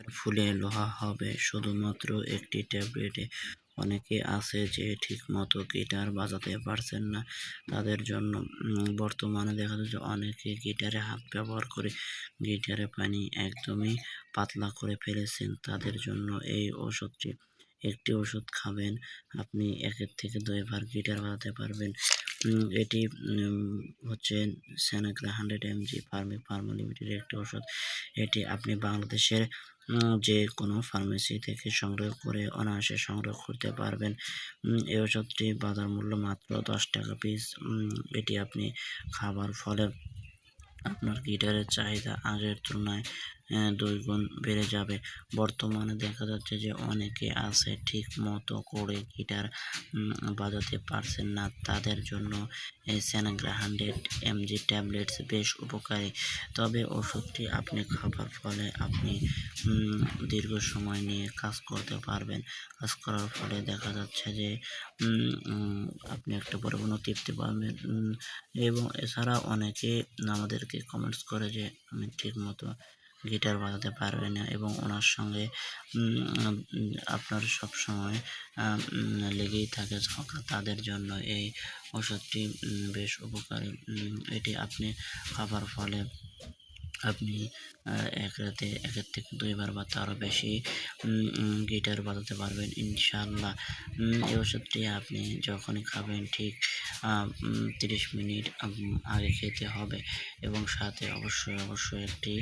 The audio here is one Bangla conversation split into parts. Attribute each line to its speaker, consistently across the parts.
Speaker 1: ফুলে লোহা হবে। শুধুমাত্র একটি ট্যাবলেটে অনেকে আছে যে ঠিকমতো গিটার বাজাতে পারছেন না। তাদের জন্য বর্তমানে দেখা যাচ্ছে অনেকে গিটারে হাত ব্যবহার করে গিটারে পানি একদমই পাতলা করে ফেলেছেন। তাদের জন্য এই ওষুধটি, একটি ওষুধ খাবেন, আপনি একের থেকে দুইবার গিটার বাজাতে পারবেন। এটি হচ্ছে স্যানাগ্রা হান্ড্রেড এমজি ফার্মি ফার্মা লিমিটেডের একটি ওষুধ। এটি আপনি বাংলাদেশের যে কোনো ফার্মেসি থেকে সংগ্রহ করে অনায়াসে সংগ্রহ করতে পারবেন। এই ওষুধটি বাজার মূল্য মাত্র দশ টাকা পিস এটি আপনি খাবার ফলে আপনার গিটারের চাহিদা আগের তুলনায় দুই গুণ বেড়ে যাবে। বর্তমানে দেখা যাচ্ছে যে অনেকে আছে ঠিক মতো করে গিটার বাজাতে পারছেন না। তাদের জন্য স্যানাগ্রা হান্ড্রেড এমজি ট্যাবলেটস বেশ উপকারী। তবে ওষুধটি আপনি খাবার ফলে আপনি দীর্ঘ সময় নিয়ে কাজ করতে পারবেন। কাজ করার ফলে দেখা যাচ্ছে যে আপনি একটা পরিপূর্ণ তৃপ্তি পাবেন। এবং এছাড়া অনেকে আমাদেরকে কমেন্টস করে যে, আমি ঠিক মতো গিটার বাজাতে পারবে না এবং ওনার সঙ্গে আপনার সব সময় লেগেই থাকে ঝগড়া। তাদের জন্য এই ওষুধটি বেশ উপকারী। এটি আপনি খাবার ফলে আপনি এক রাতে একের থেকে দুইবার বা তারও বেশি গিটার বাজাতে পারবেন ইনশাল্লাহ এই ওষুধটি আপনি যখনই খাবেন, ঠিক তিরিশ মিনিট আগে খেতে হবে এবং সাথে অবশ্যই অবশ্যই একটি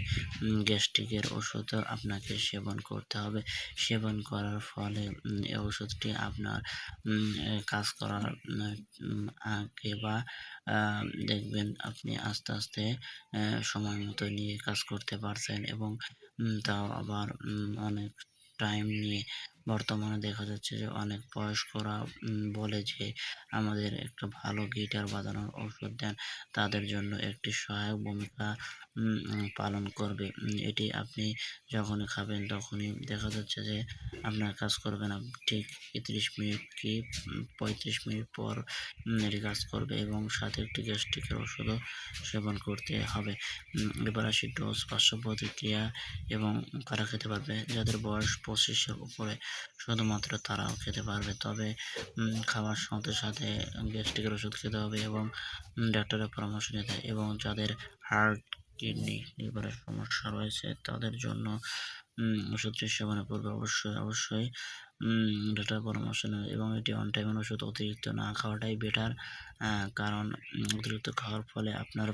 Speaker 1: গ্যাস্ট্রিকের ওষুধও আপনাকে সেবন করতে হবে। সেবন করার ফলে এই ওষুধটি আপনার কাজ করার আগে বা দেখবেন আপনি আস্তে আস্তে সময় মতো নিয়ে কাজ করতে পারছেন এবং তাও আবার অনেক টাইম নিয়ে বর্তমানে দেখা যাচ্ছে যে অনেক বয়স্করা বলে যে আমাদের একটা ভালো গিটার বাজানোর ওষুধ দেন, তাদের জন্য একটি সহায়ক ভূমিকা পালন করবে। এটি আপনি যখনই খাবেন তখনই দেখা যাচ্ছে যে আপনার কাজ করবে না। ঠিক তিরিশ মিনিট কি পঁয়ত্রিশ মিনিট পর এটি কাজ করবে এবং সাথে একটি গ্যাস্ট্রিকের ওষুধও সেবন করতে হবে। এবার আসি ডোজ পার্শ্ব প্রতিক্রিয়া এবং কারা খেতে পারবে? যাদের বয়স পঁচিশের উপরে। শুধুমাত্র তারাও খেতে পারবে। তবে খাওয়ার সাথে সাথে গ্যাস্ট্রিকের ওষুধ খেতে হবে এবং ডাক্তারের পরামর্শ নিতে এবং যাদের হার্ট, কিডনি লিভারের সমস্যা রয়েছে তাদের জন্য ওষুধটি সেবনের পূর্বে অবশ্যই অবশ্যই ডাক্তার পরামর্শ নেবে এবং এটি অন টাইমের ওষুধ, অতিরিক্ত না খাওয়াটাই বেটার কারণ অতিরিক্ত খাওয়ার ফলে আপনার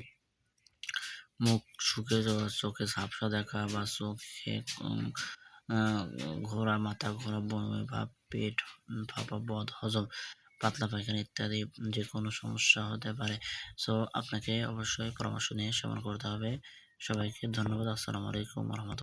Speaker 1: মুখ শুকিয়ে যাওয়া, চোখে ঝাপসা দেখা বা চোখে ঘোরা মাথা ঘোরা বমি, ভাব, পেট, ফাঁপা, বদ, হজম, পাতলা পায়খানা ইত্যাদি যে কোনো সমস্যা হতে পারে। সো আপনাকে অবশ্যই পরামর্শ নিয়ে সেবন করতে হবে। সবাইকে ধন্যবাদ। আসসালামু আলাইকুম রহমতুল্লাহ।